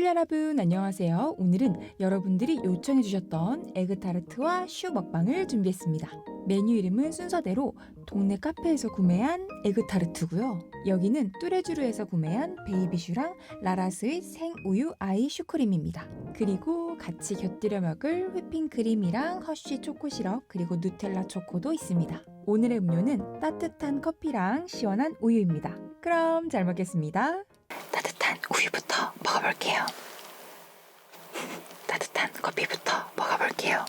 커플 여러분 안녕하세요. 오늘은 여러분들이 요청해 주셨던 에그타르트와 슈 먹방을 준비했습니다. 메뉴 이름은 순서대로 동네 카페에서 구매한 에그타르트고요. 여기는 뚜레쥬르에서 구매한 베이비슈랑 라라스의 생우유 아이 슈크림입니다. 그리고 같이 곁들여 먹을 휘핑크림이랑 허쉬 초코 시럽 그리고 누텔라 초코도 있습니다. 오늘의 음료는 따뜻한 커피랑 시원한 우유입니다. 그럼 잘 먹겠습니다. 따뜻 한 우유부터 먹어볼게요. 따뜻한 커피부터 먹어볼게요.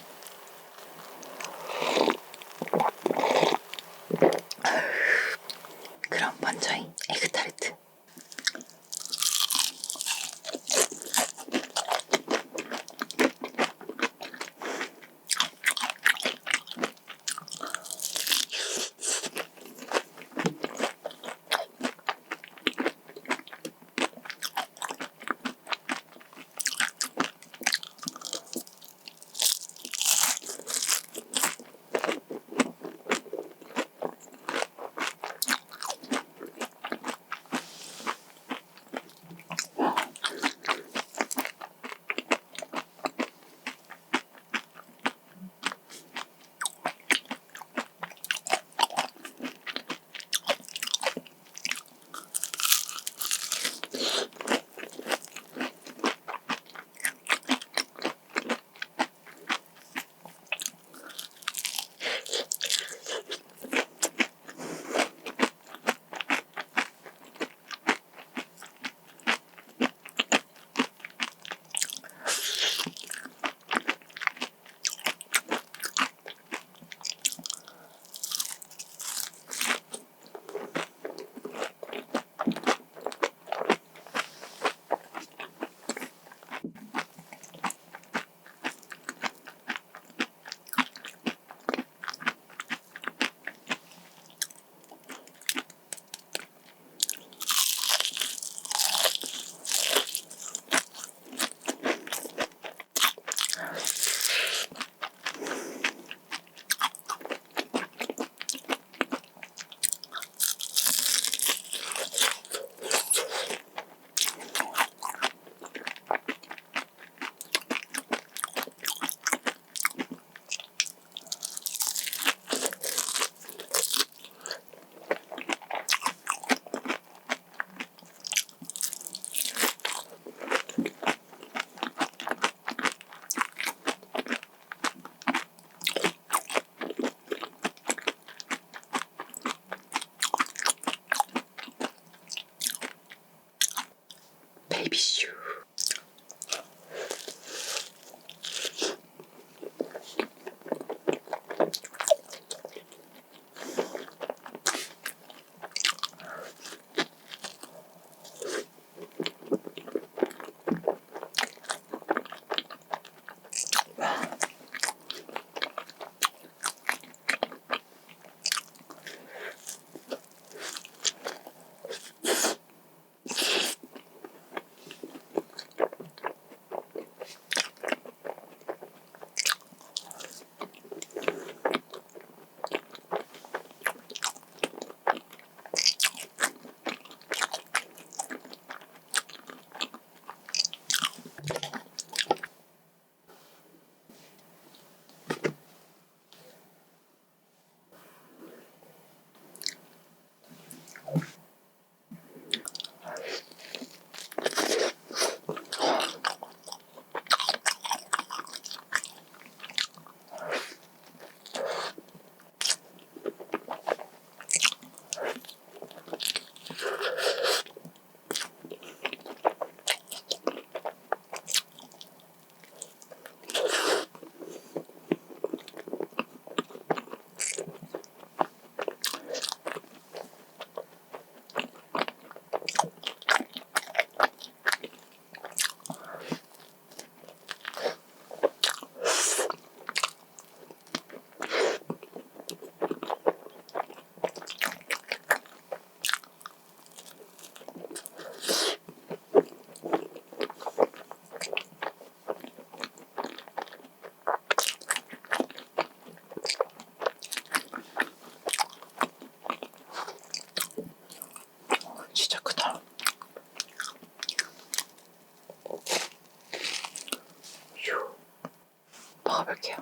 먹어볼게요.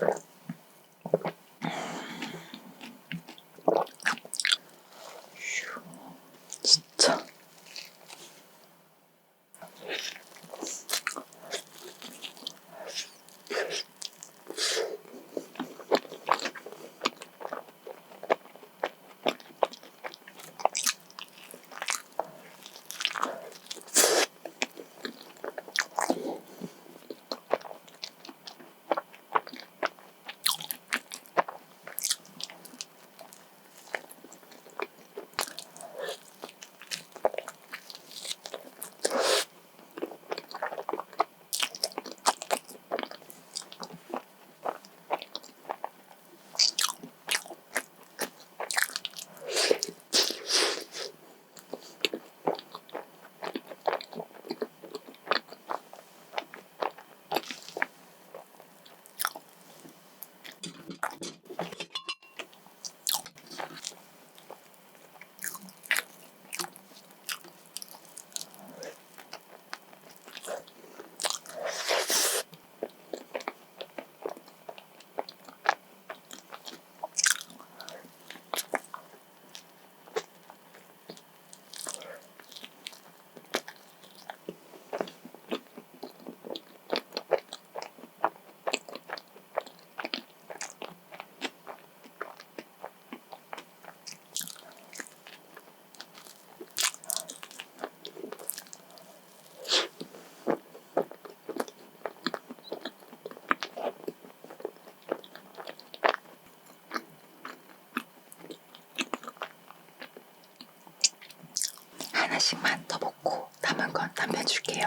Right. 남겨줄게요.